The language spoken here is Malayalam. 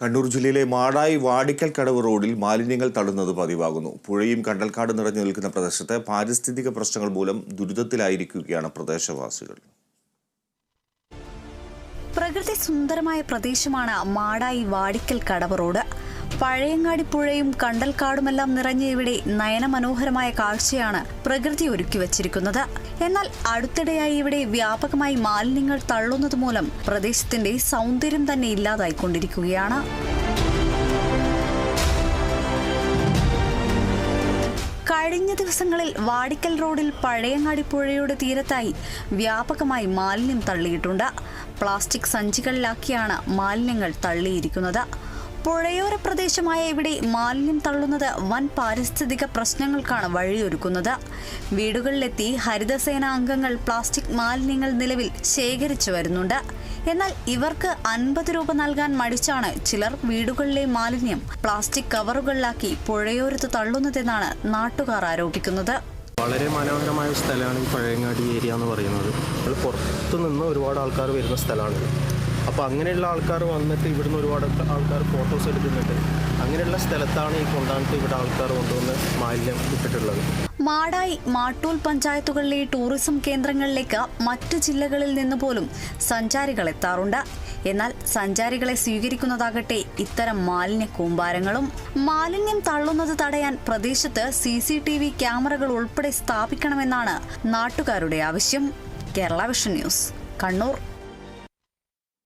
കണ്ണൂർ ജില്ലയിലെ മാടായി വാടിക്കൽ കടവ് റോഡിൽ മാലിന്യങ്ങൾ തള്ളുന്നത് പതിവാകുന്നു. പുഴയും കണ്ടൽക്കാട് നിറഞ്ഞു നിൽക്കുന്ന പ്രദേശത്ത് പാരിസ്ഥിതിക പ്രശ്നങ്ങൾ മൂലം ദുരിതത്തിലായിരിക്കുകയാണ് പ്രദേശവാസികൾ. പ്രകൃതി സുന്ദരമായ പ്രദേശമാണ് മാടായി വാടിക്കൽ കടവ് റോഡ്. പഴയങ്ങാടി പുഴയും കണ്ടൽക്കാടുമെല്ലാം നിറഞ്ഞ ഇവിടെ നയനമനോഹരമായ കാഴ്ചയാണ് പ്രകൃതി ഒരുക്കി വച്ചിരിക്കുന്നത്. എന്നാൽ അടുത്തിടെയായി ഇവിടെ വ്യാപകമായി മാലിന്യങ്ങൾ തള്ളുന്നത് മൂലം പ്രദേശത്തിന്റെ സൗന്ദര്യം തന്നെ ഇല്ലാതായിക്കൊണ്ടിരിക്കുകയാണ്. കഴിഞ്ഞ ദിവസങ്ങളിൽ വാടിക്കൽ റോഡിൽ പഴയങ്ങാടി പുഴയുടെ തീരത്തായി വ്യാപകമായി മാലിന്യം തള്ളിയിട്ടുണ്ട്. പ്ലാസ്റ്റിക് സഞ്ചികളിലാക്കിയാണ് മാലിന്യങ്ങൾ തള്ളിയിരിക്കുന്നത്. പുഴയോര പ്രദേശമായ ഇവിടെ മാലിന്യം തള്ളുന്നത് വൻ പാരിസ്ഥിതിക പ്രശ്നങ്ങൾക്കാണ് വഴിയൊരുക്കുന്നത്. വീടുകളിലെത്തി ഹരിതസേന അംഗങ്ങൾ പ്ലാസ്റ്റിക് മാലിന്യങ്ങൾ നിലവിൽ ശേഖരിച്ചു വരുന്നുണ്ട്. എന്നാൽ ഇവർക്ക് അൻപത് രൂപ നൽകാൻ മടിച്ചാണ് ചിലർ വീടുകളിലെ മാലിന്യം പ്ലാസ്റ്റിക് കവറുകളിലാക്കി പുഴയോരത്ത് തള്ളുന്നതെന്നാണ് നാട്ടുകാർ ആരോപിക്കുന്നത്. വളരെ മനോഹരമായ സ്ഥലമാണ് ഈ പഴയങ്ങാടി ഏരിയ എന്ന് പറയുന്നത്. പുറത്തു നിന്ന് ഒരുപാട് ആൾക്കാർ വരുന്ന സ്ഥലമാണ്. അപ്പോൾ അങ്ങനെയുള്ള ആൾക്കാർ വന്നിട്ട് ഇവിടുന്ന് ഒരുപാട് ആൾക്കാർ ഫോട്ടോസ് എടുക്കുന്നുണ്ട്. അങ്ങനെയുള്ള സ്ഥലത്താണ് ഈ കൊണ്ടാണിട്ട് ഇവിടെ ആൾക്കാർ കൊണ്ടുവന്ന് മാലിന്യം ഇട്ടിട്ടുള്ളത്. മാടായി മാട്ടൂൽ പഞ്ചായത്തുകളിലെ ടൂറിസം കേന്ദ്രങ്ങളിലേക്ക് മറ്റു ജില്ലകളിൽ നിന്ന് പോലും സഞ്ചാരികൾ എത്താറുണ്ട്. എന്നാൽ സഞ്ചാരികളെ സ്വീകരിക്കുന്നതാകട്ടെ ഇത്തരം മാലിന്യ കൂമ്പാരങ്ങളും മാലിന്യം തള്ളുന്നത് തടയാൻ പ്രദേശത്ത് സി സി ടി വി ക്യാമറകൾ ഉൾപ്പെടെ സ്ഥാപിക്കണമെന്നാണ് നാട്ടുകാരുടെ ആവശ്യം. Kerala vision news Kannur.